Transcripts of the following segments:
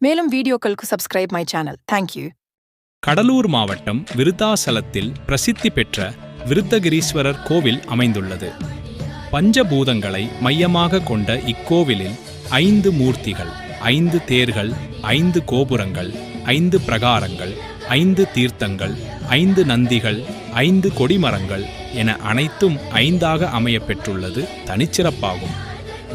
மேலும் வீடியோக்களுக்கு subscribe my channel thank you Cuddalore மாவட்டம் விருத்தாசலத்தில் பிரசித்தி பெற்ற விருத்தகிரீஸ்வரர் கோவில் அமைந்துள்ளது. பஞ்சபூதங்களை மையமாக கொண்ட இக்கோவிலில் ஐந்து மூர்த்திகள் ஐந்து தேர்கள் ஐந்து கோபுரங்கள் ஐந்து பிரகாரங்கள் ஐந்து தீர்த்தங்கள் ஐந்து நந்திகள் ஐந்து கொடிமரங்கள் என அனைத்தும் ஐந்தாக அமையப்பெற்றுள்ளது தனிச்சிறப்பாகும்.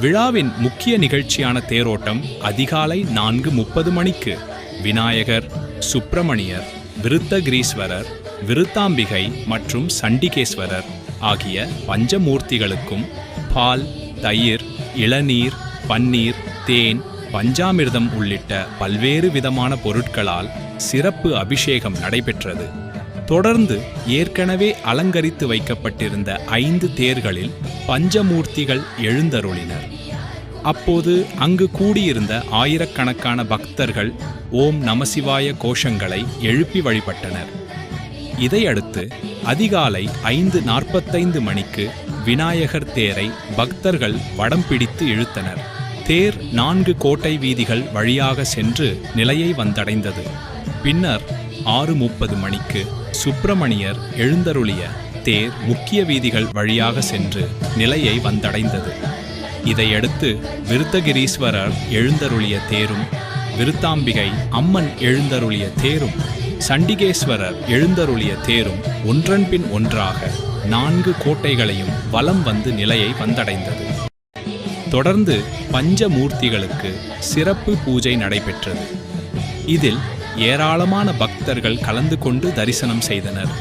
விழாவின் முக்கிய நிகழ்ச்சியான தேரோட்டம் அதிகாலை நான்கு முப்பது மணிக்கு விநாயகர் சுப்பிரமணியர் விருத்தகிரீஸ்வரர் விருத்தாம்பிகை மற்றும் சண்டிகேஸ்வரர் ஆகிய பஞ்சமூர்த்திகளுக்கும் பால் தயிர் இளநீர் பன்னீர் தேன் பஞ்சாமிர்தம் உள்ளிட்ட பல்வேறு விதமான பொருட்களால் சிறப்பு அபிஷேகம் நடைபெற்றது. தொடர்ந்து ஏற்கனவே அலங்கரித்து வைக்கப்பட்டிருந்த ஐந்து தேர்களில் பஞ்சமூர்த்திகள் எழுந்தருளினர். அப்போது அங்கு கூடியிருந்த ஆயிரக்கணக்கான பக்தர்கள் ஓம் நமசிவாய கோஷங்களை எழுப்பி வழிபட்டனர். இதையடுத்து அதிகாலை ஐந்து நாற்பத்தைந்து மணிக்கு விநாயகர் தேரை பக்தர்கள் வடம் பிடித்து இழுத்தனர். தேர் நான்கு கோட்டை வீதிகள் வழியாக சென்று நிலையை வந்தடைந்தது. பின்னர் ஆறு முப்பது மணிக்கு சுப்பிரமணியர் எழுந்தருளிய தேர் முக்கிய வீதிகள் வழியாக சென்று நிலையை வந்தடைந்தது. இதையடுத்து விருத்தகிரீஸ்வரர் எழுந்தருளிய தேரும் விருத்தாம்பிகை அம்மன் எழுந்தருளிய தேரும் சண்டிகேஸ்வரர் எழுந்தருளிய தேரும் ஒன்றன்பின் ஒன்றாக நான்கு கோட்டைகளையும் வலம் வந்து நிலையை வந்தடைந்தது. தொடர்ந்து பஞ்சமூர்த்திகளுக்கு சிறப்பு பூஜை நடைபெற்றது. இதில் ஏராளமான பக்தர்கள் கலந்து கொண்டு தரிசனம் செய்தனர்.